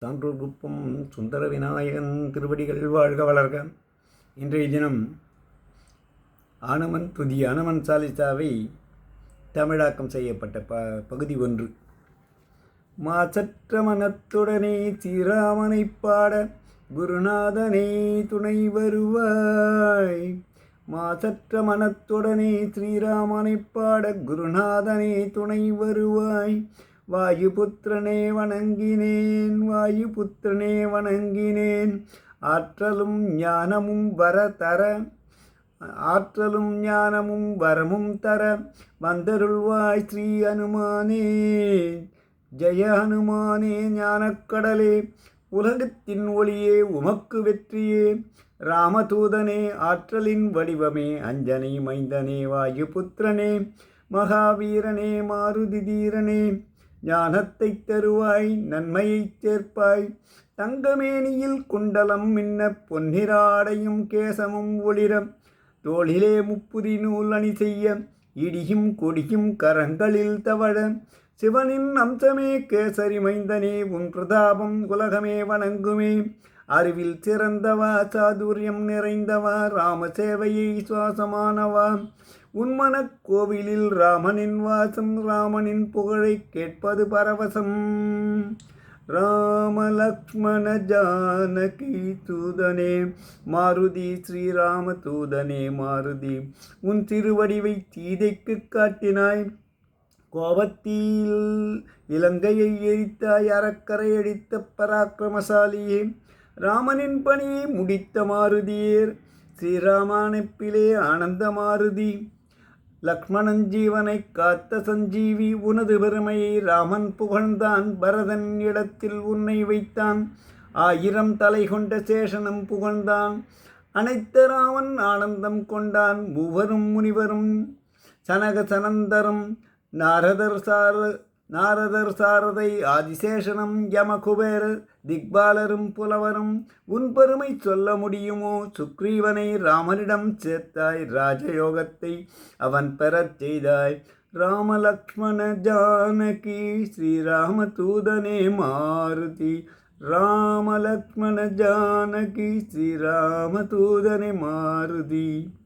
சான்றோர் குப்பம் சுந்தர விநாயகன் திருவடிகள் வாழ்க வளர்க. இன்றைய தினம் ஆனமன் துதி ஆனமன் சாலிசாவை தமிழாக்கம் செய்யப்பட்ட ப பகுதி ஒன்று. மாசற்ற மனத்துடனே ஸ்ரீராமனை பாட குருநாதனே துணை வருவாய். மாசற்ற மனத்துடனே ஸ்ரீராமனை பாட குருநாதனே துணை வருவாய். வாயுபுத்திரனே வணங்கினேன். வாயுபுத்திரனே வணங்கினேன். ஆற்றலும் ஞானமும் வர தர ஆற்றலும் ஞானமும் வரமும் தர வந்தருள்வாய் ஸ்ரீ அனுமானே. ஜெய ஹனுமானே ஞானக்கடலே உலகத்தின் ஒளியே உமக்கு வெற்றியே. ராமதூதனே ஆற்றலின் வடிவமே அஞ்சனை மைந்தனே வாயுபுத்திரனே. மகாவீரனே மாருதி தீரனே. ஞானத்தை தருவாய் நன்மையை சேர்ப்பாய். தங்கமேனியில் குண்டலம் மின்ன பொன்னிராடையும் கேசமும் ஒளிரம் தோளிலே முப்புரி நூல் அணி செய்ய இடியும் கொடியும் கரங்களில் தவழ. சிவனின் அம்சமே கேசரி மைந்தனே உன் பிரதாபம் உலகமே வணங்குமே. அறிவில் சிறந்தவா சாதுரியம் நிறைந்தவா ராம சேவையை சுவாசமானவா? உன்மன கோவிலில் ராமனின் வாசம் ராமனின் புகழை கேட்பது பரவசம். ராம லக்ஷ்மண ஜானகி தூதனே மாருதி ஸ்ரீராம தூதனே மாருதி. உன் திருவடிவை சீதைக்கு காட்டினாய். கோபத்தில் இலங்கையை எரித்தாய் அறக்கரை அடித்த பராக்கிரமசாலியே. ராமனின் பணியை முடித்த மாருதியேர். ஸ்ரீராமானப்பிலே ஆனந்த மாருதி. லக்ஷ்மணன் ஜீவனை காத்த சஞ்சீவி உனது பெருமையை ராமன் புகழ்ந்தான். பரதன் இடத்தில் உன்னை வைத்தான். ஆயிரம் தலை கொண்ட சேஷனும் புகழ்ந்தான். அனைத்த ராமன் ஆனந்தம் கொண்டான். மூவரும் முனிவரும் சனக சனந்தரும் நாரதர் சார நாரதர் சாரதை ஆதிசேஷனம் யமகுபேரர் திக்பாலரும் புலவரும் உன் பெருமை சொல்ல முடியுமோ? சுக்ரீவனை ராமனிடம் சேர்த்தாய் ராஜயோகத்தை அவன் பெறச் செய்தாய். ராமலக்ஷ்மண ஜானகி ஸ்ரீராம தூதனே மாருதி. ராமலக்ஷ்மண ஜானகி ஸ்ரீராம தூதனே மாருதி.